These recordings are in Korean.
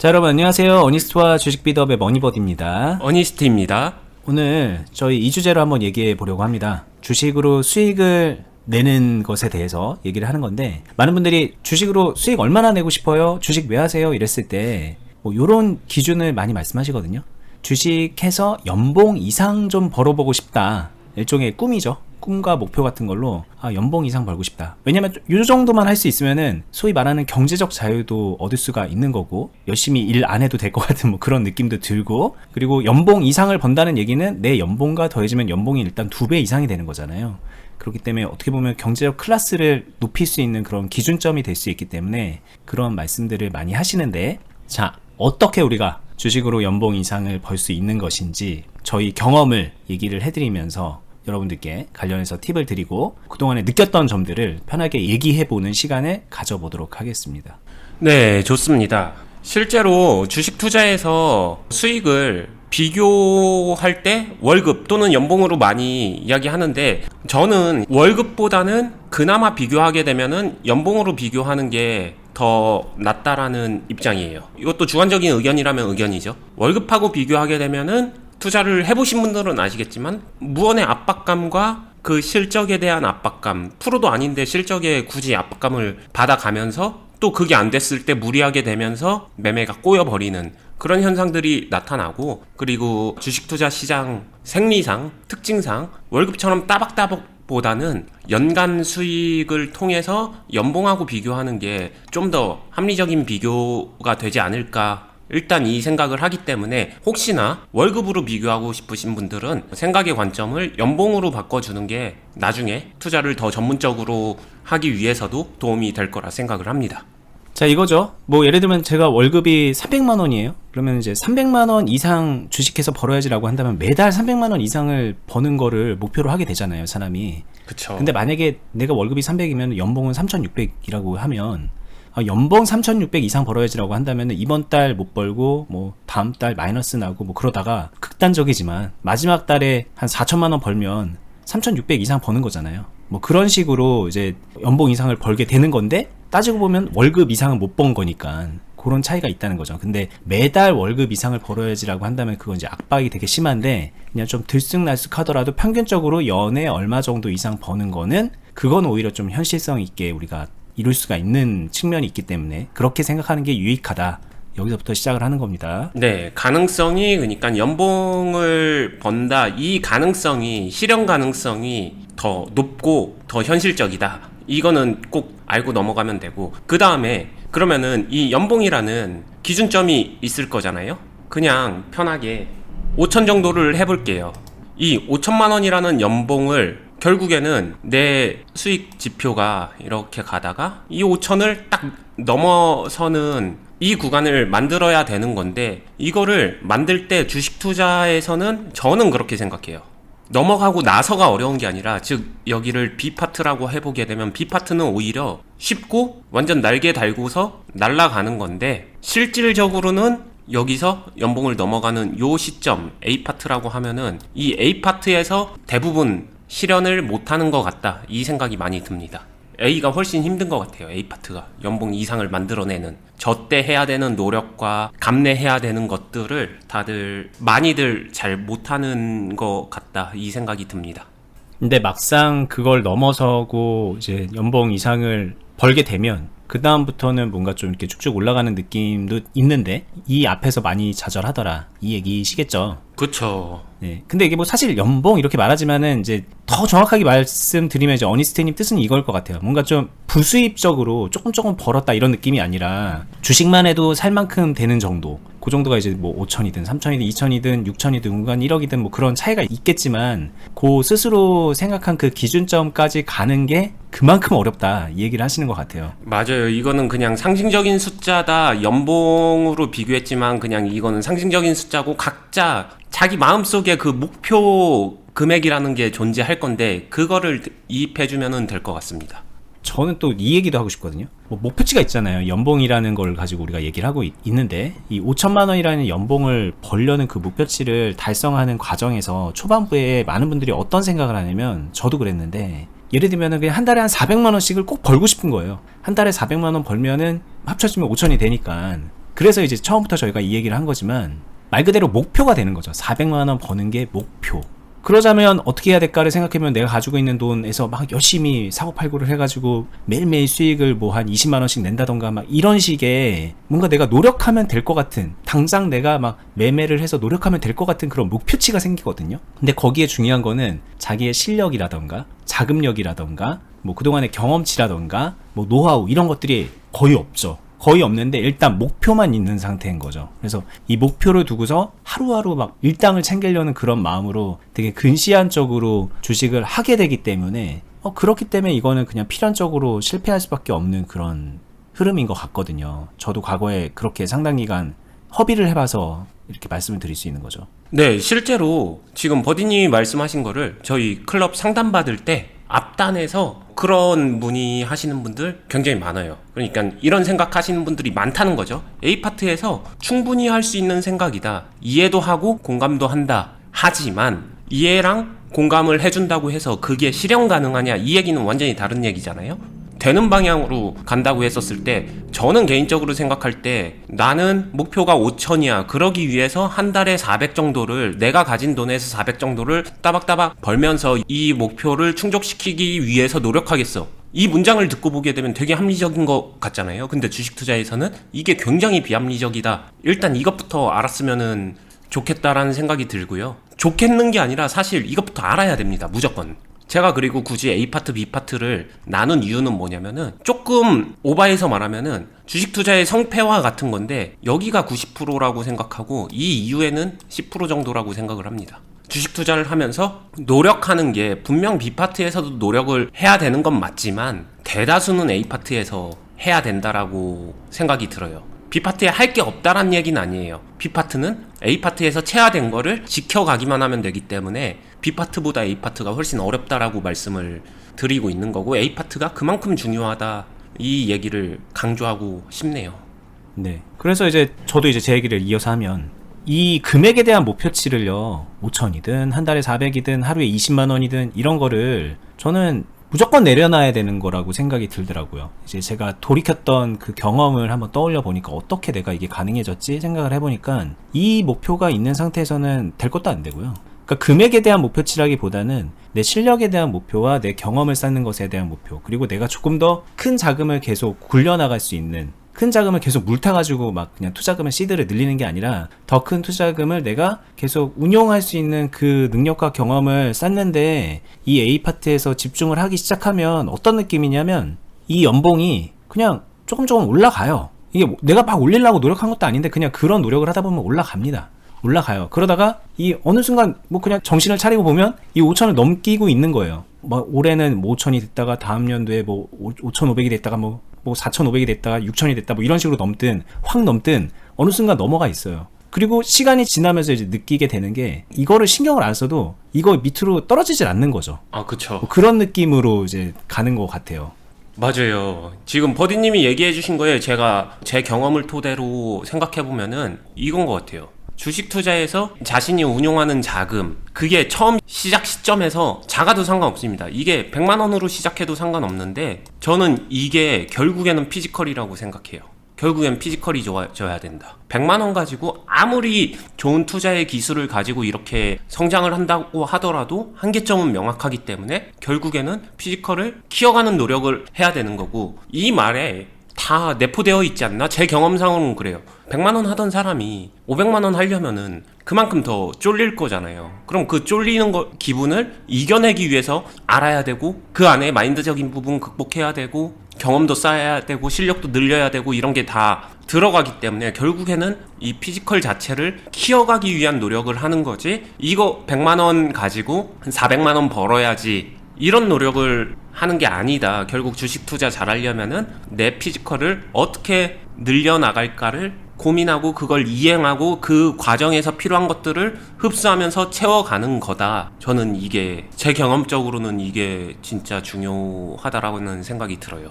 자 여러분 안녕하세요. 어니스트와 주식비더업의 머니버드입니다. 어니스트입니다. 오늘 저희 이 주제로 한번 얘기해 보려고 합니다. 주식으로 수익을 내는 것에 대해서 얘기를 하는 건데 많은 분들이 주식으로 수익 얼마나 내고 싶어요? 주식 왜 하세요? 이랬을 때뭐 요런 기준을 많이 말씀하시거든요. 주식해서 연봉 이상 좀 벌어보고 싶다. 일종의 꿈이죠 꿈과 목표 같은 걸로 아 연봉 이상 벌고 싶다. 왜냐면 요 정도만 할 수 있으면은 소위 말하는 경제적 자유도 얻을 수가 있는 거고 열심히 일 안 해도 될 것 같은 뭐 그런 느낌도 들고 그리고 연봉 이상을 번다는 얘기는 내 연봉과 더해지면 연봉이 일단 두 배 이상이 되는 거잖아요. 그렇기 때문에 어떻게 보면 경제적 클래스를 높일 수 있는 그런 기준점이 될 수 있기 때문에 그런 말씀들을 많이 하시는데 자 어떻게 우리가 주식으로 연봉 이상을 벌 수 있는 것인지 저희 경험을 얘기를 해드리면서 여러분들께 관련해서 팁을 드리고 그동안에 느꼈던 점들을 편하게 얘기해보는 시간을 가져보도록 하겠습니다. 네, 좋습니다. 실제로 주식 투자에서 수익을 비교할 때 월급 또는 연봉으로 많이 이야기하는데 저는 월급보다는 그나마 비교하게 되면은 연봉으로 비교하는 게 더 낫다라는 입장이에요. 이것도 주관적인 의견이라면 의견이죠. 월급하고 비교하게 되면은 투자를 해보신 분들은 아시겠지만 무언의 압박감과 그 실적에 대한 압박감 프로도 아닌데 실적에 굳이 압박감을 받아가면서 또 그게 안 됐을 때 무리하게 되면서 매매가 꼬여버리는 그런 현상들이 나타나고 그리고 주식 투자 시장 생리상 특징상 월급처럼 따박따박 보다는 연간 수익을 통해서 연봉하고 비교하는 게 좀 더 합리적인 비교가 되지 않을까 일단 이 생각을 하기 때문에 혹시나 월급으로 비교하고 싶으신 분들은 생각의 관점을 연봉으로 바꿔주는 게 나중에 투자를 더 전문적으로 하기 위해서도 도움이 될 거라 생각을 합니다. 자 이거죠. 뭐 예를 들면 제가 월급이 300만 원이에요. 그러면 이제 300만 원 이상 주식해서 벌어야지라고 한다면 매달 300만 원 이상을 버는 거를 목표로 하게 되잖아요, 사람이. 그쵸. 근데 만약에 내가 월급이 300이면 연봉은 3,600이라고 하면 아, 연봉 3,600 이상 벌어야지라고 한다면 이번 달 못 벌고 뭐 다음 달 마이너스 나고 뭐 그러다가 극단적이지만 마지막 달에 한 4천만 원 벌면 3,600 이상 버는 거잖아요. 뭐 그런 식으로 이제 연봉 이상을 벌게 되는 건데 따지고 보면 월급 이상은 못 번 거니까 그런 차이가 있다는 거죠. 근데 매달 월급 이상을 벌어야지라고 한다면 그건 이제 압박이 되게 심한데 그냥 좀 들쑥날쑥하더라도 평균적으로 연에 얼마 정도 이상 버는 거는 그건 오히려 좀 현실성 있게 우리가 이룰 수가 있는 측면이 있기 때문에 그렇게 생각하는 게 유익하다. 여기서부터 시작을 하는 겁니다. 네, 가능성이 그러니까 연봉을 번다 이 가능성이 실현 가능성이 더 높고 더 현실적이다. 이거는 꼭 알고 넘어가면 되고 그 다음에 그러면은 이 연봉이라는 기준점이 있을 거잖아요. 그냥 편하게 5천 정도를 해볼게요. 이 5천만 원이라는 연봉을 결국에는 내 수익 지표가 이렇게 가다가 이 5천을 딱 넘어서는 이 구간을 만들어야 되는 건데 이거를 만들 때 주식 투자에서는 저는 그렇게 생각해요. 넘어가고 나서가 어려운 게 아니라 즉 여기를 B 파트라고 해보게 되면 B 파트는 오히려 쉽고 완전 날개 달고서 날아가는 건데 실질적으로는 여기서 연봉을 넘어가는 요 시점 A 파트라고 하면은 이 A 파트에서 대부분 실현을 못하는 것 같다 이 생각이 많이 듭니다. A가 훨씬 힘든 것 같아요. A 파트가 연봉 이상을 만들어내는 저 때 해야 되는 노력과 감내해야 되는 것들을 다들 많이들 잘 못하는 것 같다 이 생각이 듭니다. 근데 막상 그걸 넘어서고 이제 연봉 이상을 벌게 되면 그 다음부터는 뭔가 좀 이렇게 쭉쭉 올라가는 느낌도 있는데 이 앞에서 많이 좌절하더라 이 얘기시겠죠. 그쵸. 네. 근데 이게 뭐 사실 연봉 이렇게 말하지만은 이제 더 정확하게 말씀드리면 이제 어니스트님 뜻은 이걸 것 같아요. 뭔가 좀 부수입적으로 조금 조금 벌었다 이런 느낌이 아니라 주식만 해도 살 만큼 되는 정도. 그 정도가 이제 뭐 5천이든 3천이든 2천이든 6천이든 운간 1억이든 뭐 그런 차이가 있겠지만 그 스스로 생각한 그 기준점까지 가는 게 그만큼 어렵다 이 얘기를 하시는 것 같아요. 맞아요. 이거는 그냥 상징적인 숫자다. 연봉으로 비교했지만 그냥 이거는 상징적인 숫자고 각자 자기 마음속에 그 목표 금액이라는 게 존재할 건데 그거를 이입해 주면은 될 것 같습니다. 저는 또 이 얘기도 하고 싶거든요. 뭐 목표치가 있잖아요. 연봉이라는 걸 가지고 우리가 얘기를 하고 있, 는데이 5천만 원이라는 연봉을 벌려는 그 목표치를 달성하는 과정에서 초반부에 많은 분들이 어떤 생각을 하냐면 저도 그랬는데 예를 들면은 그냥 한 달에 한 400만 원씩을 꼭 벌고 싶은 거예요. 한 달에 400만 원 벌면은 합쳐지면 5천이 되니까 그래서 이제 처음부터 저희가 이 얘기를 한 거지만 말 그대로 목표가 되는 거죠. 400만 원 버는 게 목표. 그러자면 어떻게 해야 될까를 생각해보면 내가 가지고 있는 돈에서 막 열심히 사고팔고를 해가지고 매일매일 수익을 뭐 한 20만 원씩 낸다던가 막 이런 식의 뭔가 내가 노력하면 될 것 같은 당장 내가 막 매매를 해서 노력하면 될 것 같은 그런 목표치가 생기거든요. 근데 거기에 중요한 거는 자기의 실력이라던가 자금력이라던가 뭐 그동안의 경험치라던가 뭐 노하우 이런 것들이 거의 없죠. 거의 없는데 일단 목표만 있는 상태인 거죠. 그래서 이 목표를 두고서 하루하루 막 일당을 챙기려는 그런 마음으로 되게 근시안적으로 주식을 하게 되기 때문에 어 그렇기 때문에 이거는 그냥 필연적으로 실패할 수밖에 없는 그런 흐름인 것 같거든요. 저도 과거에 그렇게 상당 기간 허비를 해봐서 이렇게 말씀을 드릴 수 있는 거죠. 네, 실제로 지금 버디님이 말씀하신 거를 저희 클럽 상담 받을 때 앞단에서 그런 문의 하시는 분들 굉장히 많아요. 그러니까 이런 생각 하시는 분들이 많다는 거죠. A 파트에서 충분히 할 수 있는 생각이다. 이해도 하고 공감도 한다. 하지만 이해랑 공감을 해준다고 해서 그게 실현 가능하냐 이 얘기는 완전히 다른 얘기잖아요. 되는 방향으로 간다고 했었을 때 저는 개인적으로 생각할 때 나는 목표가 5천이야. 그러기 위해서 한 달에 400 정도를 내가 가진 돈에서 400 정도를 따박따박 벌면서 이 목표를 충족시키기 위해서 노력하겠어. 이 문장을 듣고 보게 되면 되게 합리적인 것 같잖아요. 근데 주식 투자에서는 이게 굉장히 비합리적이다. 일단 이것부터 알았으면은 좋겠다라는 생각이 들고요. 좋겠는 게 아니라 사실 이것부터 알아야 됩니다. 무조건 제가 그리고 굳이 A 파트, B 파트를 나눈 이유는 뭐냐면은 조금 오바해서 말하면은 주식 투자의 성패와 같은 건데 여기가 90%라고 생각하고 이 이후에는 10% 정도라고 생각을 합니다. 주식 투자를 하면서 노력하는 게 분명 B 파트에서도 노력을 해야 되는 건 맞지만 대다수는 A 파트에서 해야 된다라고 생각이 들어요. B파트에 할 게 없다란 얘기는 아니에요. B파트는 A파트에서 체화된 거를 지켜가기만 하면 되기 때문에 B파트보다 A파트가 훨씬 어렵다라고 말씀을 드리고 있는 거고 A파트가 그만큼 중요하다 이 얘기를 강조하고 싶네요. 네. 그래서 이제 저도 이제 제 얘기를 이어서 하면 이 금액에 대한 목표치를요. 5천이든 한 달에 400이든 하루에 20만 원이든 이런 거를 저는 무조건 내려놔야 되는 거라고 생각이 들더라고요. 이제 제가 돌이켰던 그 경험을 한번 떠올려 보니까 어떻게 내가 이게 가능해졌지 생각을 해보니까 이 목표가 있는 상태에서는 될 것도 안 되고요. 그러니까 금액에 대한 목표치라기보다는 내 실력에 대한 목표와 내 경험을 쌓는 것에 대한 목표 그리고 내가 조금 더 큰 자금을 계속 굴려나갈 수 있는 큰 자금을 계속 물타가지고 막 그냥 투자금을 시드를 늘리는 게 아니라 더 큰 투자금을 내가 계속 운용할 수 있는 그 능력과 경험을 쌓는데 이 A 파트에서 집중을 하기 시작하면 어떤 느낌이냐면 이 연봉이 그냥 조금 조금 올라가요. 이게 뭐 내가 막 올리려고 노력한 것도 아닌데 그냥 그런 노력을 하다 보면 올라갑니다. 올라가요. 그러다가 이 어느 순간 뭐 그냥 정신을 차리고 보면 이 5천을 넘기고 있는 거예요. 뭐 올해는 뭐 5천이 됐다가 다음 연도에 뭐 5,500이 됐다가 뭐, 뭐 4,500이 됐다가 6천이 됐다 뭐 이런 식으로 넘든 확 넘든 어느 순간 넘어가 있어요. 그리고 시간이 지나면서 이제 느끼게 되는 게 이거를 신경을 안 써도 이거 밑으로 떨어지질 않는 거죠. 아 그쵸. 뭐 그런 느낌으로 이제 가는 것 같아요. 맞아요. 지금 버디님이 얘기해 주신 거에 제가 제 경험을 토대로 생각해 보면은 이건 것 같아요. 주식 투자에서 자신이 운용하는 자금, 그게 처음 시작 시점에서 작아도 상관없습니다. 이게 100만 원으로 시작해도 상관없는데 저는 이게 결국에는 피지컬이라고 생각해요. 결국엔 피지컬이 좋아져야 된다. 100만 원 가지고 아무리 좋은 투자의 기술을 가지고 이렇게 성장을 한다고 하더라도 한계점은 명확하기 때문에 결국에는 피지컬을 키워가는 노력을 해야 되는 거고 이 말에 다 내포되어 있지 않나? 제 경험상으로는 그래요. 100만 원 하던 사람이 500만 원 하려면은 그만큼 더 쫄릴 거잖아요. 그럼 그 쫄리는 거 기분을 이겨내기 위해서 알아야 되고 그 안에 마인드적인 부분 극복해야 되고 경험도 쌓아야 되고 실력도 늘려야 되고 이런 게 다 들어가기 때문에 결국에는 이 피지컬 자체를 키워가기 위한 노력을 하는 거지 이거 100만 원 가지고 한 400만 원 벌어야지 이런 노력을 하는 게 아니다. 결국 주식 투자 잘하려면은 내 피지컬을 어떻게 늘려나갈까를 고민하고 그걸 이행하고 그 과정에서 필요한 것들을 흡수하면서 채워가는 거다. 저는 이게 제 경험적으로는 이게 진짜 중요하다라고는 생각이 들어요.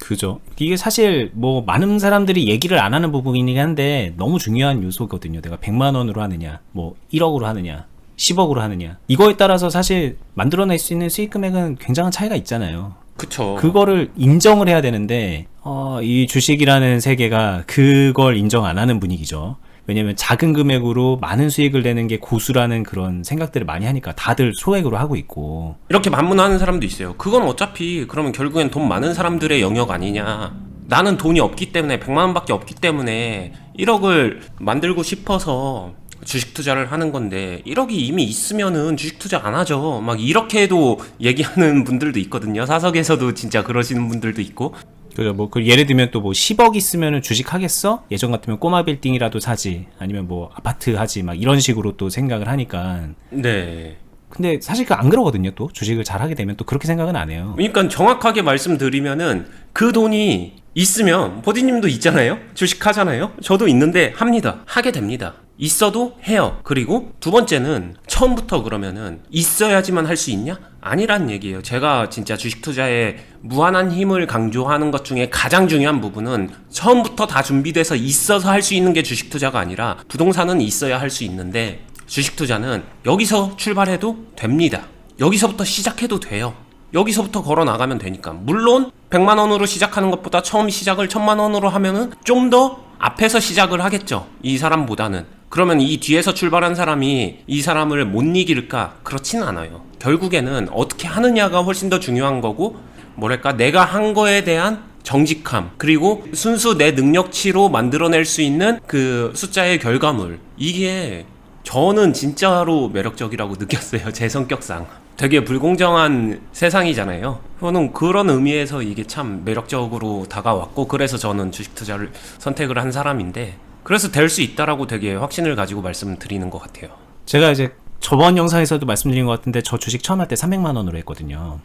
그죠. 이게 사실 뭐 많은 사람들이 얘기를 안 하는 부분이긴 한데 너무 중요한 요소거든요. 내가 100만 원으로 하느냐, 뭐 1억으로 하느냐, 10억으로 하느냐. 이거에 따라서 사실 만들어낼 수 있는 수익 금액은 굉장한 차이가 있잖아요. 그쵸. 그거를 인정을 해야 되는데 어, 이 주식이라는 세계가 그걸 인정 안 하는 분위기죠. 왜냐면 작은 금액으로 많은 수익을 내는 게 고수라는 그런 생각들을 많이 하니까 다들 소액으로 하고 있고 이렇게 반문하는 사람도 있어요. 그건 어차피 그러면 결국엔 돈 많은 사람들의 영역 아니냐. 나는 돈이 없기 때문에 100만 원밖에 없기 때문에 1억을 만들고 싶어서 주식 투자를 하는 건데 1억이 이미 있으면은 주식 투자 안 하죠. 막 이렇게도 얘기하는 분들도 있거든요. 사석에서도 진짜 그러시는 분들도 있고. 그죠 뭐 그 예를 들면 또 뭐 10억 있으면은 주식 하겠어? 예전 같으면 꼬마 빌딩이라도 사지 아니면 뭐 아파트 하지 막 이런 식으로 또 생각을 하니까 네. 근데 사실 그 안 그러거든요 또 주식을 잘 하게 되면 또 그렇게 생각은 안 해요 그러니까 정확하게 말씀드리면은 그 돈이 있으면 버디님도 있잖아요. 주식 하잖아요. 저도 있는데 합니다. 하게 됩니다. 있어도 해요. 그리고 두 번째는 처음부터 그러면은 있어야지만 할 수 있냐? 아니란 얘기예요. 제가 진짜 주식 투자에 무한한 힘을 강조하는 것 중에 가장 중요한 부분은 처음부터 다 준비돼서 있어서 할 수 있는 게 주식 투자가 아니라 부동산은 있어야 할 수 있는데 주식 투자는 여기서 출발해도 됩니다. 여기서부터 시작해도 돼요. 여기서부터 걸어 나가면 되니까. 물론 100만 원으로 시작하는 것보다 처음 시작을 1000만 원으로 하면은 좀더 앞에서 시작을 하겠죠. 이 사람보다는. 그러면 이 뒤에서 출발한 사람이 이 사람을 못 이길까? 그렇진 않아요. 결국에는 어떻게 하느냐가 훨씬 더 중요한 거고 뭐랄까 내가 한 거에 대한 정직함 그리고 순수 내 능력치로 만들어낼 수 있는 그 숫자의 결과물 이게 저는 진짜로 매력적이라고 느꼈어요 제 성격상 되게 불공정한 세상이잖아요 저는 그런 의미에서 이게 참 매력적으로 다가왔고 그래서 저는 주식 투자를 선택을 한 사람인데 그래서 될 수 있다라고 되게 확신을 가지고 말씀드리는 것 같아요 제가 이제 저번 영상에서도 말씀드린 것 같은데 저 주식 처음 할 때 300만 원으로 했거든요.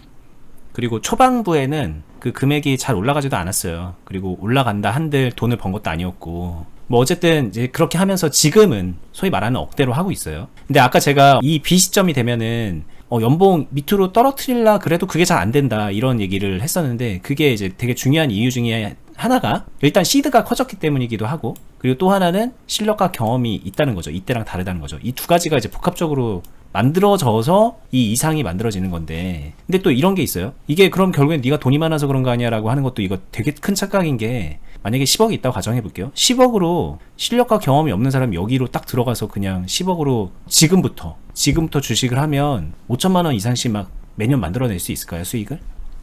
그리고 초반부에는 그 금액이 잘 올라가지도 않았어요. 그리고 올라간다 한들 돈을 번 것도 아니었고. 뭐 어쨌든 이제 그렇게 하면서 지금은 소위 말하는 억대로 하고 있어요. 근데 아까 제가 이 비시점이 되면은 어, 연봉 밑으로 떨어뜨릴라 그래도 그게 잘 안 된다 이런 얘기를 했었는데 그게 이제 되게 중요한 이유 중에 하나가 일단 시드가 커졌기 때문이기도 하고 그리고 또 하나는 실력과 경험이 있다는 거죠. 이때랑 다르다는 거죠. 이 두 가지가 이제 복합적으로 만들어져서 이 이상이 만들어지는 건데 근데 또 이런 게 있어요 이게 그럼 결국엔 네가 돈이 많아서 그런 거 아니야 라고 하는 것도 이거 되게 큰 착각인 게 만약에 10억이 있다고 가정해 볼게요 10억으로 실력과 경험이 없는 사람이 여기로 딱 들어가서 그냥 10억으로 지금부터 지금부터 주식을 하면 5천만 원 이상씩 막 매년 만들어낼 수 있을까요 수익을?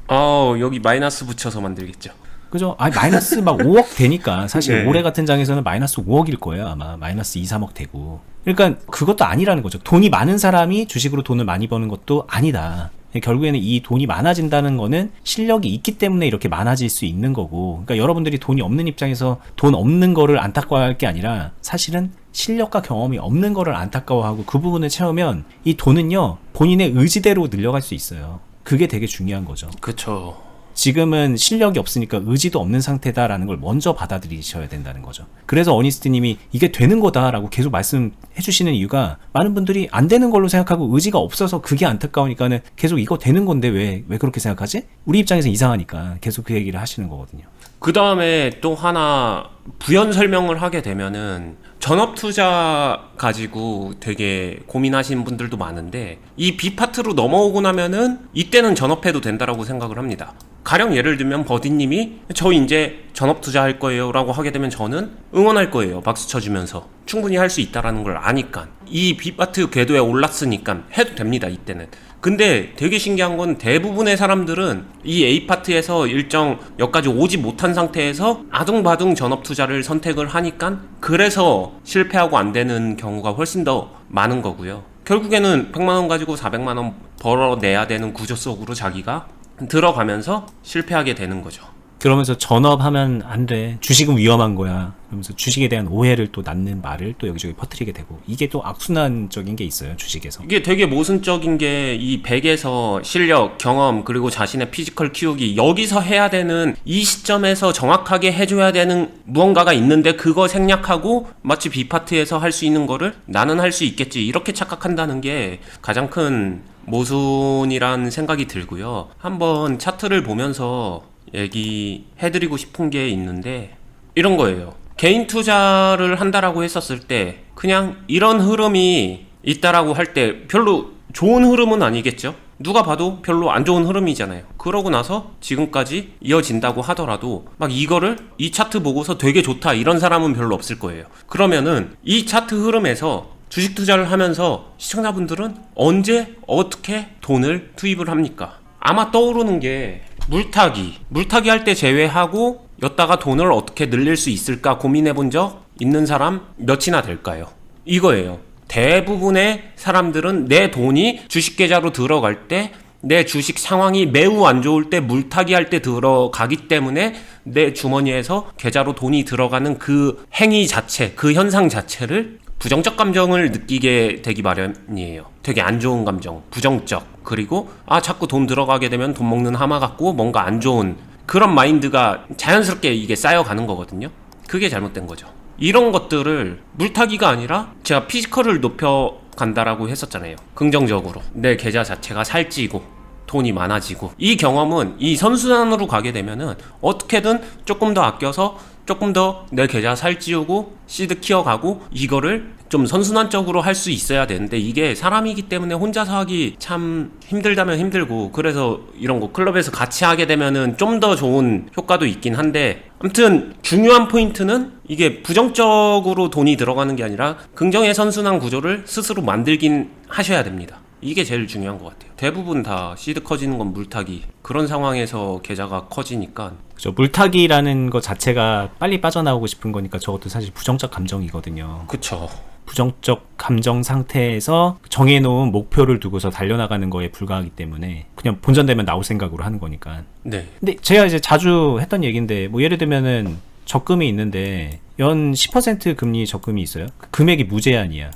어 여기 마이너스 붙여서 만들겠죠 그죠? 아 마이너스 막 5억 되니까 사실 네. 올해 같은 장에서는 마이너스 5억일 거예요 아마 마이너스 2, 3억 되고 그러니까 그것도 아니라는 거죠 돈이 많은 사람이 주식으로 돈을 많이 버는 것도 아니다 결국에는 이 돈이 많아진다는 거는 실력이 있기 때문에 이렇게 많아질 수 있는 거고. 그러니까 여러분들이 돈이 없는 입장에서 돈 없는 거를 안타까워할 게 아니라 사실은 실력과 경험이 없는 거를 안타까워하고 그 부분을 채우면 이 돈은요 본인의 의지대로 늘려갈 수 있어요. 그게 되게 중요한 거죠. 그쵸 지금은 실력이 없으니까 의지도 없는 상태다라는 걸 먼저 받아들이셔야 된다는 거죠. 그래서 어니스트님이 이게 되는 거다라고 계속 말씀해 주시는 이유가 많은 분들이 안 되는 걸로 생각하고 의지가 없어서 그게 안타까우니까는 계속 이거 되는 건데 왜, 왜 그렇게 생각하지? 우리 입장에서 이상하니까 계속 그 얘기를 하시는 거거든요. 그 다음에 또 하나 부연 설명을 하게 되면은 전업 투자 가지고 되게 고민하시는 분들도 많은데 이 B 파트로 넘어오고 나면은 이때는 전업해도 된다라고 생각을 합니다. 가령 예를 들면 버디님이 저 이제 전업 투자할 거예요라고 하게 되면 저는 응원할 거예요. 박수 쳐주면서 충분히 할 수 있다라는 걸 아니까 이 파트 궤도에 올랐으니까 해도 됩니다. 이때는. 근데 되게 신기한 건 대부분의 사람들은 이 A 파트에서 일정 여기까지 오지 못한 상태에서 아둥바둥 전업 투자를 선택을 하니까 그래서 실패하고 안 되는 경우가 훨씬 더 많은 거고요. 결국에는 100만 원 가지고 400만 원 벌어내야 되는 구조 속으로 자기가 들어가면서 실패하게 되는 거죠. 그러면서 전업하면 안 돼. 주식은 위험한 거야. 그러면서 주식에 대한 오해를 또 낳는 말을 또 여기저기 퍼뜨리게 되고 이게 또 악순환적인 게 있어요. 주식에서. 이게 되게 모순적인 게이 100에서 실력, 경험, 그리고 자신의 피지컬 키우기 여기서 해야 되는 이 시점에서 정확하게 해줘야 되는 무언가가 있는데 그거 생략하고 마치 B파트에서 할 수 있는 거를 나는 할 수 있겠지 이렇게 착각한다는 게 가장 큰 모순이란 생각이 들고요. 한번 차트를 보면서 얘기해드리고 싶은 게 있는데 이런 거예요. 개인 투자를 한다라고 했었을 때 그냥 이런 흐름이 있다라고 할 때 별로 좋은 흐름은 아니겠죠. 누가 봐도 별로 안 좋은 흐름이잖아요. 그러고 나서 지금까지 이어진다고 하더라도 막 이거를 이 차트 보고서 되게 좋다 이런 사람은 별로 없을 거예요. 그러면은 이 차트 흐름에서 주식 투자를 하면서 시청자분들은 언제 어떻게 돈을 투입을 합니까? 아마 떠오르는 게 물타기. 물타기 할 때 제외하고 였다가 돈을 어떻게 늘릴 수 있을까 고민해 본 적 있는 사람 몇이나 될까요? 이거예요. 대부분의 사람들은 내 돈이 주식 계좌로 들어갈 때 내 주식 상황이 매우 안 좋을 때 물타기 할 때 들어가기 때문에 내 주머니에서 계좌로 돈이 들어가는 그 행위 자체, 그 현상 자체를 부정적 감정을 느끼게 되기 마련이에요. 되게 안 좋은 감정, 부정적. 그리고 아 자꾸 돈 들어가게 되면 돈 먹는 하마 같고 뭔가 안 좋은 그런 마인드가 자연스럽게 이게 쌓여가는 거거든요. 그게 잘못된 거죠. 이런 것들을 물타기가 아니라 제가 피지컬을 높여 간다라고 했었잖아요. 긍정적으로 내 계좌 자체가 살찌고 돈이 많아지고 이 경험은 이 선순환으로 가게 되면은 어떻게든 조금 더 아껴서 조금 더 내 계좌 살찌우고 시드 키워가고 이거를 좀 선순환적으로 할 수 있어야 되는데 이게 사람이기 때문에 혼자서 하기 참 힘들다면 힘들고 그래서 이런 거 클럽에서 같이 하게 되면은 좀 더 좋은 효과도 있긴 한데 아무튼 중요한 포인트는 이게 부정적으로 돈이 들어가는 게 아니라 긍정의 선순환 구조를 스스로 만들긴 하셔야 됩니다. 이게 제일 중요한 것 같아요. 대부분 다 시드 커지는 건 물타기 그런 상황에서 계좌가 커지니까 그죠. 물타기라는 것 자체가 빨리 빠져나오고 싶은 거니까 저것도 사실 부정적 감정이거든요. 그쵸. 부정적 감정 상태에서 정해놓은 목표를 두고서 달려나가는 거에 불과하기 때문에 그냥 본전되면 나올 생각으로 하는 거니까. 네. 근데 제가 이제 자주 했던 얘기인데 뭐 예를 들면은 적금이 있는데 연 10% 금리 적금이 있어요. 그 금액이 무제한이야.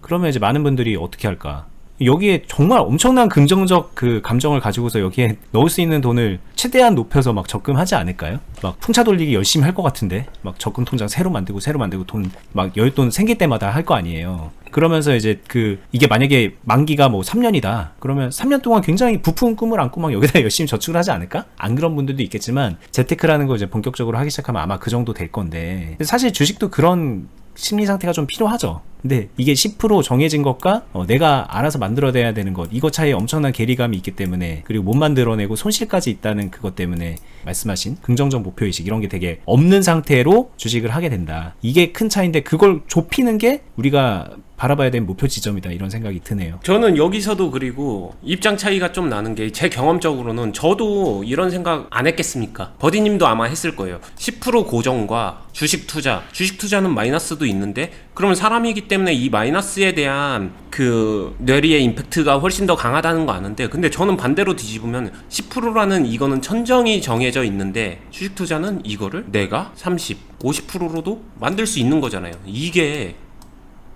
그러면 이제 많은 분들이 어떻게 할까? 여기에 정말 엄청난 긍정적 그 감정을 가지고서 여기에 넣을 수 있는 돈을 최대한 높여서 막 적금하지 않을까요? 막 풍차 돌리기 열심히 할 것 같은데 막 적금 통장 새로 만들고 새로 만들고 돈막 열돈 생길 때마다 할 거 아니에요. 그러면서 이제 그 이게 만약에 만기가 뭐 3년이다. 그러면 3년 동안 굉장히 부푼 꿈을 안고 막 여기다 열심히 저축을 하지 않을까? 안 그런 분들도 있겠지만 재테크라는 걸 이제 본격적으로 하기 시작하면 아마 그 정도 될 건데 사실 주식도 그런 심리 상태가 좀 필요하죠. 근데 이게 10% 정해진 것과 어, 내가 알아서 만들어내야 되는 것 이거 차이에 엄청난 괴리감이 있기 때문에 그리고 못 만들어내고 손실까지 있다는 그것 때문에 말씀하신 긍정적 목표의식 이런 게 되게 없는 상태로 주식을 하게 된다. 이게 큰 차이인데 그걸 좁히는 게 우리가 바라봐야 되는 목표 지점이다 이런 생각이 드네요. 저는 여기서도 그리고 입장 차이가 좀 나는 게 제 경험적으로는 저도 이런 생각 안 했겠습니까? 버디님도 아마 했을 거예요. 10% 고정과 주식 투자. 주식 투자는 마이너스도 있는데 그러면 사람이기 때문에 이 마이너스에 대한 그 뇌리의 임팩트가 훨씬 더 강하다는 거 아는데 근데 저는 반대로 뒤집으면 10%라는 이거는 천정이 정해져 있는데 주식 투자는 이거를 내가 30, 50%로도 만들 수 있는 거잖아요. 이게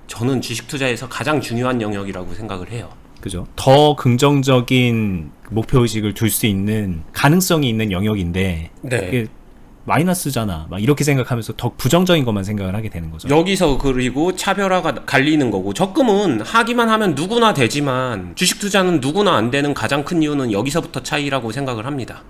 저는 주식 투자에서 가장 중요한 영역이라고 생각을 해요. 그죠? 더 긍정적인 목표 의식을 둘 수 있는 가능성이 있는 영역인데 네. 마이너스잖아. 막 이렇게 생각하면서 더 부정적인 것만 생각을 하게 되는 거죠. 여기서 그리고 차별화가 갈리는 거고 적금은 하기만 하면 누구나 되지만 주식 투자는 누구나 안 되는 가장 큰 이유는 여기서부터 차이라고 생각을 합니다.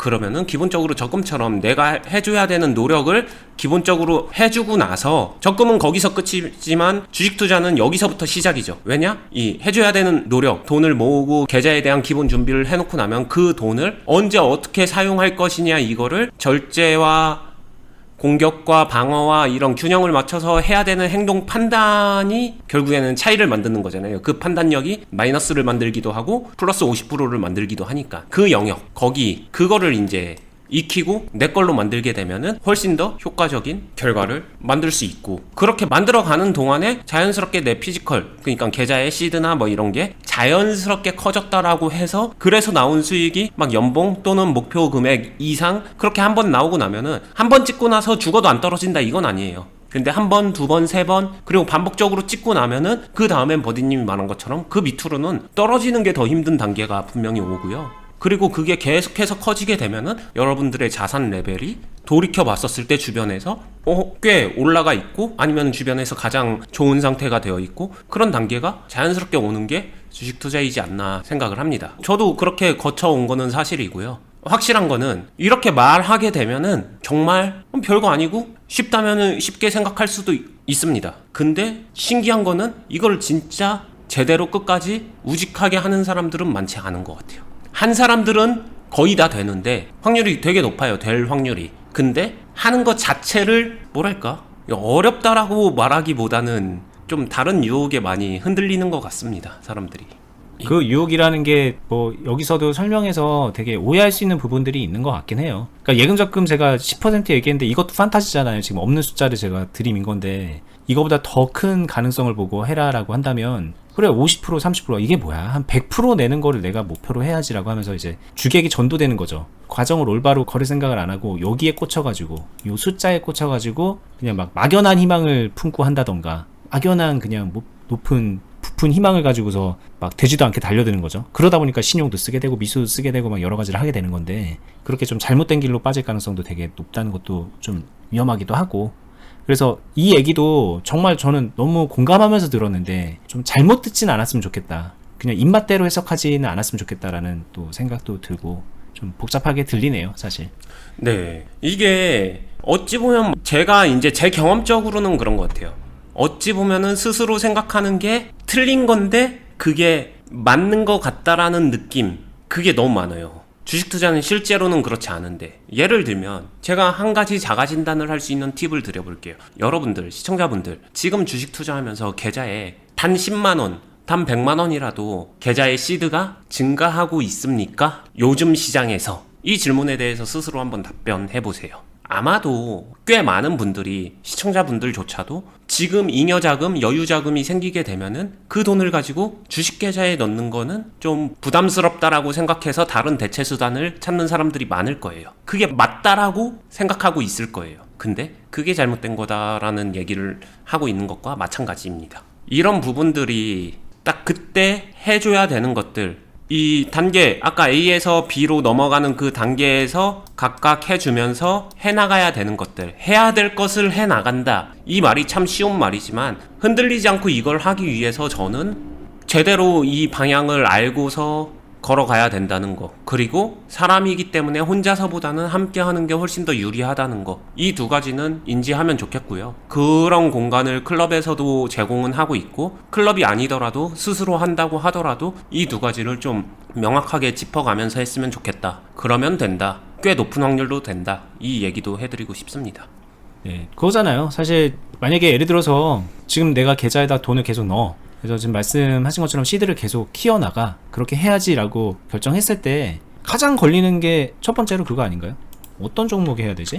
그러면은 기본적으로 적금처럼 내가 해줘야 되는 노력을 기본적으로 해주고 나서 적금은 거기서 끝이지만 주식 투자는 여기서부터 시작이죠. 왜냐? 이 해줘야 되는 노력, 돈을 모으고 계좌에 대한 기본 준비를 해놓고 나면 그 돈을 언제 어떻게 사용할 것이냐 이거를 절제와 공격과 방어와 이런 균형을 맞춰서 해야 되는 행동 판단이 결국에는 차이를 만드는 거잖아요. 그 판단력이 마이너스를 만들기도 하고 플러스 50%를 만들기도 하니까 그 영역 거기 그거를 이제 익히고 내 걸로 만들게 되면은 훨씬 더 효과적인 결과를 만들 수 있고 그렇게 만들어 가는 동안에 자연스럽게 내 피지컬 그러니까 계좌의 시드나 뭐 이런 게 자연스럽게 커졌다라고 해서 그래서 나온 수익이 막 연봉 또는 목표 금액 이상 그렇게 한 번 나오고 나면은 한 번 찍고 나서 죽어도 안 떨어진다 이건 아니에요. 근데 한 번, 두 번, 세 번, 그리고 반복적으로 찍고 나면은 그 다음엔 버디님이 말한 것처럼 그 밑으로는 떨어지는 게 더 힘든 단계가 분명히 오고요. 그리고 그게 계속해서 커지게 되면은 여러분들의 자산 레벨이 돌이켜 봤었을 때 주변에서 어, 꽤 올라가 있고 아니면 주변에서 가장 좋은 상태가 되어 있고 그런 단계가 자연스럽게 오는 게 주식 투자이지 않나 생각을 합니다. 저도 그렇게 거쳐온 거는 사실이고요. 확실한 거는 이렇게 말하게 되면은 정말 별거 아니고 쉽다면은 쉽게 생각할 수도 있- 있습니다. 근데 신기한 거는 이걸 진짜 제대로 끝까지 우직하게 하는 사람들은 많지 않은 것 같아요. 한 사람들은 거의 다 되는데 확률이 되게 높아요. 될 확률이. 근데 하는 것 자체를 뭐랄까 어렵다라고 말하기보다는 좀 다른 유혹에 많이 흔들리는 것 같습니다. 사람들이. 그 유혹이라는 게 뭐 여기서도 설명해서 되게 오해할 수 있는 부분들이 있는 것 같긴 해요. 그러니까 예금 적금 제가 10% 얘기했는데 이것도 판타지잖아요. 지금 없는 숫자를 제가 드림인 건데 이거보다 더 큰 가능성을 보고 해라라고 한다면 그래 50% 30% 이게 뭐야 한 100% 내는 거를 내가 목표로 해야지라고 하면서 이제 주객이 전도되는 거죠. 과정을 올바로 걸을 생각을 안 하고 여기에 꽂혀가지고 요 숫자에 꽂혀가지고 그냥 막 막연한 희망을 품고 한다던가 막연한 그냥 뭐 높은 부푼 희망을 가지고서 막 되지도 않게 달려드는 거죠. 그러다 보니까 신용도 쓰게 되고 미수도 쓰게 되고 막 여러 가지를 하게 되는 건데 그렇게 좀 잘못된 길로 빠질 가능성도 되게 높다는 것도 좀 위험하기도 하고 그래서 이 얘기도 정말 저는 너무 공감하면서 들었는데 좀 잘못 듣진 않았으면 좋겠다. 그냥 입맛대로 해석하지는 않았으면 좋겠다라는 또 생각도 들고 좀 복잡하게 들리네요, 사실. 네. 이게 어찌 보면 제가 이제 제 경험적으로는 그런 것 같아요. 어찌 보면은 스스로 생각하는 게 틀린 건데 그게 맞는 것 같다라는 느낌. 그게 너무 많아요. 주식 투자는 실제로는 그렇지 않은데 예를 들면 제가 한 가지 자가 진단을 할 수 있는 팁을 드려볼게요. 여러분들 시청자분들 지금 주식 투자하면서 계좌에 단 10만 원, 단 100만 원이라도 계좌의 시드가 증가하고 있습니까? 요즘 시장에서 이 질문에 대해서 스스로 한번 답변해 보세요. 아마도 꽤 많은 분들이 시청자분들조차도 지금 잉여자금, 여유자금이 생기게 되면은 그 돈을 가지고 주식 계좌에 넣는 거는 좀 부담스럽다라고 생각해서 다른 대체 수단을 찾는 사람들이 많을 거예요. 그게 맞다라고 생각하고 있을 거예요. 근데 그게 잘못된 거다라는 얘기를 하고 있는 것과 마찬가지입니다. 이런 부분들이 딱 그때 해줘야 되는 것들 이 단계 아까 A에서 B로 넘어가는 그 단계에서 각각 해주면서 해나가야 되는 것들 해야 될 것을 해나간다. 이 말이 참 쉬운 말이지만 흔들리지 않고 이걸 하기 위해서 저는 제대로 이 방향을 알고서 걸어가야 된다는 거. 그리고 사람이기 때문에 혼자서보다는 함께 하는 게 훨씬 더 유리하다는 거. 이 두 가지는 인지하면 좋겠고요. 그런 공간을 클럽에서도 제공은 하고 있고 클럽이 아니더라도 스스로 한다고 하더라도 이 두 가지를 좀 명확하게 짚어가면서 했으면 좋겠다. 그러면 된다. 꽤 높은 확률로 된다. 이 얘기도 해드리고 싶습니다. 네, 그거잖아요. 사실 만약에 예를 들어서 지금 내가 계좌에다 돈을 계속 넣어. 그래서 지금 말씀하신 것처럼 시드를 계속 키워나가 그렇게 해야지라고 결정했을 때 가장 걸리는 게 첫 번째로 그거 아닌가요? 어떤 종목에 해야 되지?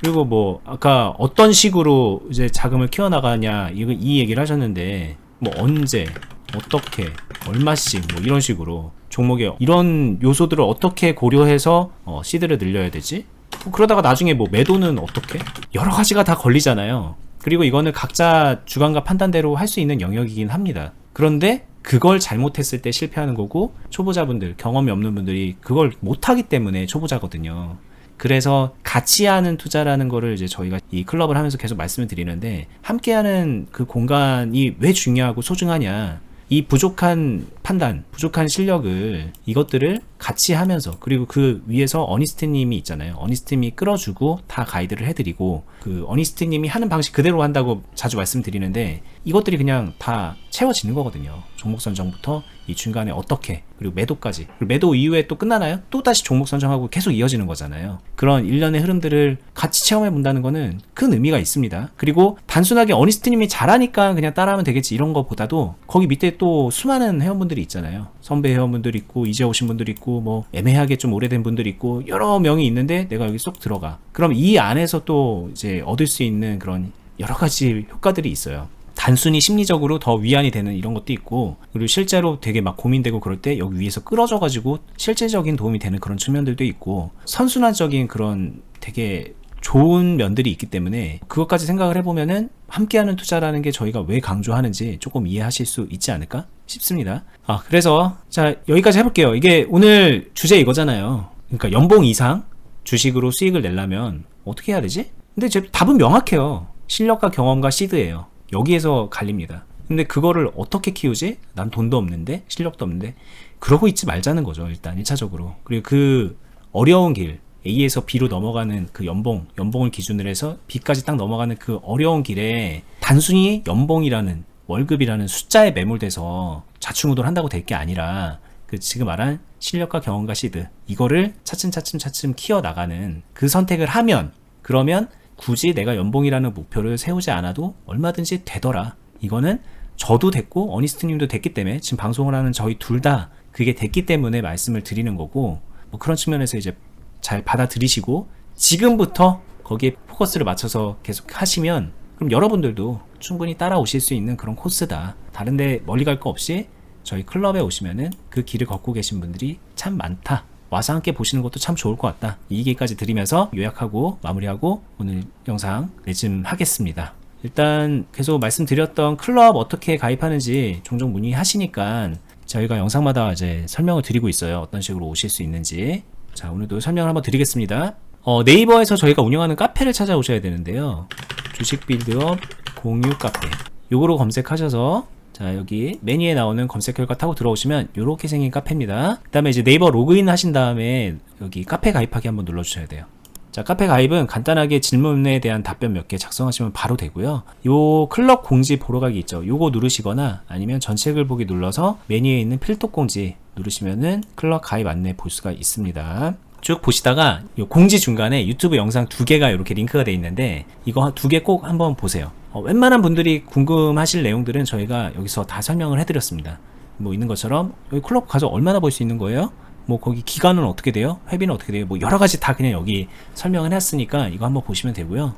그리고 뭐 아까 어떤 식으로 이제 자금을 키워나가냐 이거 이 얘기를 하셨는데 뭐 언제 어떻게 얼마씩 뭐 이런 식으로 종목에 이런 요소들을 어떻게 고려해서 어, 시드를 늘려야 되지? 뭐 그러다가 나중에 뭐 매도는 어떻게? 여러 가지가 다 걸리잖아요. 그리고 이거는 각자 주관과 판단대로 할 수 있는 영역이긴 합니다. 그런데 그걸 잘못했을 때 실패하는 거고 초보자분들 경험이 없는 분들이 그걸 못하기 때문에 초보자거든요. 그래서 같이 하는 투자라는 거를 이제 저희가 이 클럽을 하면서 계속 말씀을 드리는데 함께하는 그 공간이 왜 중요하고 소중하냐 이 부족한 판단, 부족한 실력을 이것들을 같이 하면서 그리고 그 위에서 어니스트님이 있잖아요. 어니스트님이 끌어주고 다 가이드를 해드리고 그 어니스트님이 하는 방식 그대로 한다고 자주 말씀드리는데 이것들이 그냥 다 채워지는 거거든요. 종목 선정부터 이 중간에 어떻게 그리고 매도까지 그리고 매도 이후에 또 끝나나요? 또 다시 종목 선정하고 계속 이어지는 거잖아요. 그런 일련의 흐름들을 같이 체험해 본다는 거는 큰 의미가 있습니다. 그리고 단순하게 어니스트님이 잘하니까 그냥 따라하면 되겠지 이런 거보다도 거기 밑에 또 수많은 회원분들이 있잖아요. 선배 회원분들 있고 이제 오신 분들 있고 뭐 애매하게 좀 오래된 분들 있고 여러 명이 있는데 내가 여기 쏙 들어가. 그럼 이 안에서 또 이제 얻을 수 있는 그런 여러 가지 효과들이 있어요. 단순히 심리적으로 더 위안이 되는 이런 것도 있고 그리고 실제로 되게 막 고민되고 그럴 때 여기 위에서 끌어져 가지고 실질적인 도움이 되는 그런 측면들도 있고 선순환적인 그런 되게 좋은 면들이 있기 때문에 그것까지 생각을 해보면은 함께하는 투자라는 게 저희가 왜 강조하는지 조금 이해하실 수 있지 않을까 싶습니다. 아 그래서 자 여기까지 해볼게요. 이게 오늘 주제 이거잖아요. 그러니까 연봉 이상 주식으로 수익을 내려면 어떻게 해야 되지? 근데 제 답은 명확해요. 실력과 경험과 시드예요. 여기에서 갈립니다. 근데 그거를 어떻게 키우지? 난 돈도 없는데 실력도 없는데 그러고 있지 말자는 거죠. 일단 1차적으로. 그리고 그 어려운 길 A에서 B로 넘어가는 그 연봉, 연봉을 기준으로 해서 B까지 딱 넘어가는 그 어려운 길에 단순히 연봉이라는 월급이라는 숫자에 매몰돼서 좌충우돌 한다고 될 게 아니라 그 지금 말한 실력과 경험과 시드 이거를 차츰차츰 차츰 키워 나가는 그 선택을 하면 그러면 굳이 내가 연봉이라는 목표를 세우지 않아도 얼마든지 되더라. 이거는 저도 됐고 어니스트님도 됐기 때문에 지금 방송을 하는 저희 둘 다 그게 됐기 때문에 말씀을 드리는 거고 뭐 그런 측면에서 이제 잘 받아들이시고 지금부터 거기에 포커스를 맞춰서 계속 하시면 그럼 여러분들도 충분히 따라오실 수 있는 그런 코스다. 다른데 멀리 갈 거 없이 저희 클럽에 오시면은 그 길을 걷고 계신 분들이 참 많다. 와서 함께 보시는 것도 참 좋을 것 같다. 이 얘기까지 드리면서 요약하고 마무리하고 오늘 영상 내쯤하겠습니다. 일단 계속 말씀드렸던 클럽 어떻게 가입하는지 종종 문의하시니까 저희가 영상마다 이제 설명을 드리고 있어요. 어떤 식으로 오실 수 있는지. 자, 오늘도 설명을 한번 드리겠습니다. 어, 네이버에서 저희가 운영하는 카페를 찾아오셔야 되는데요. 주식 빌드업 공유 카페. 요거로 검색하셔서 자, 여기 메뉴에 나오는 검색 결과 타고 들어오시면 요렇게 생긴 카페입니다. 그 다음에 이제 네이버 로그인 하신 다음에 여기 카페 가입하기 한번 눌러주셔야 돼요. 자, 카페 가입은 간단하게 질문에 대한 답변 몇 개 작성하시면 바로 되고요. 요 클럽 공지 보러 가기 있죠. 요거 누르시거나 아니면 글 보기 눌러서 메뉴에 있는 필독 공지 누르시면은 클럽 가입 안내 볼 수가 있습니다. 쭉 보시다가 요 공지 중간에 유튜브 영상 두 개가 이렇게 링크가 돼 있는데 이거 두 개 꼭 한번 보세요. 어, 웬만한 분들이 궁금하실 내용들은 저희가 여기서 다 설명을 해드렸습니다. 뭐 있는 것처럼 여기 클럽 가서 얼마나 볼 수 있는 거예요? 뭐 거기 기간은 어떻게 돼요? 회비는 어떻게 돼요? 뭐 여러 가지 다 그냥 여기 설명을 했으니까 이거 한번 보시면 되고요.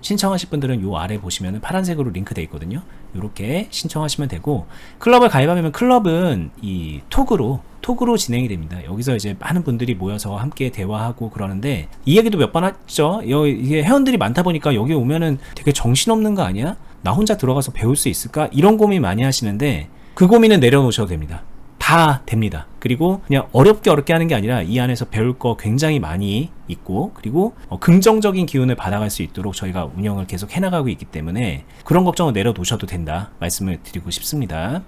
신청하실 분들은 요 아래 보시면 파란색으로 링크돼 있거든요. 이렇게 신청하시면 되고 클럽을 가입하면 클럽은 이 톡으로 톡으로 진행이 됩니다. 여기서 이제 많은 분들이 모여서 함께 대화하고 그러는데 이 얘기도 몇 번 했죠. 여- 이게 회원들이 많다 보니까 여기 오면은 되게 정신없는 거 아니야? 나 혼자 들어가서 배울 수 있을까? 이런 고민 많이 하시는데 그 고민은 내려놓으셔도 됩니다. 다 됩니다. 그리고 그냥 어렵게 어렵게 하는 게 아니라 이 안에서 배울 거 굉장히 많이 있고 그리고 어, 긍정적인 기운을 받아갈 수 있도록 저희가 운영을 계속 해나가고 있기 때문에 그런 걱정을 내려놓으셔도 된다 말씀을 드리고 싶습니다.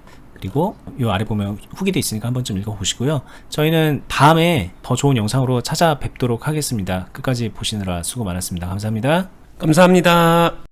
그리고 이 아래 보면 후기도 있으니까 한번 좀 읽어보시고요. 저희는 다음에 더 좋은 영상으로 찾아뵙도록 하겠습니다. 끝까지 보시느라 수고 많았습니다. 감사합니다. 감사합니다.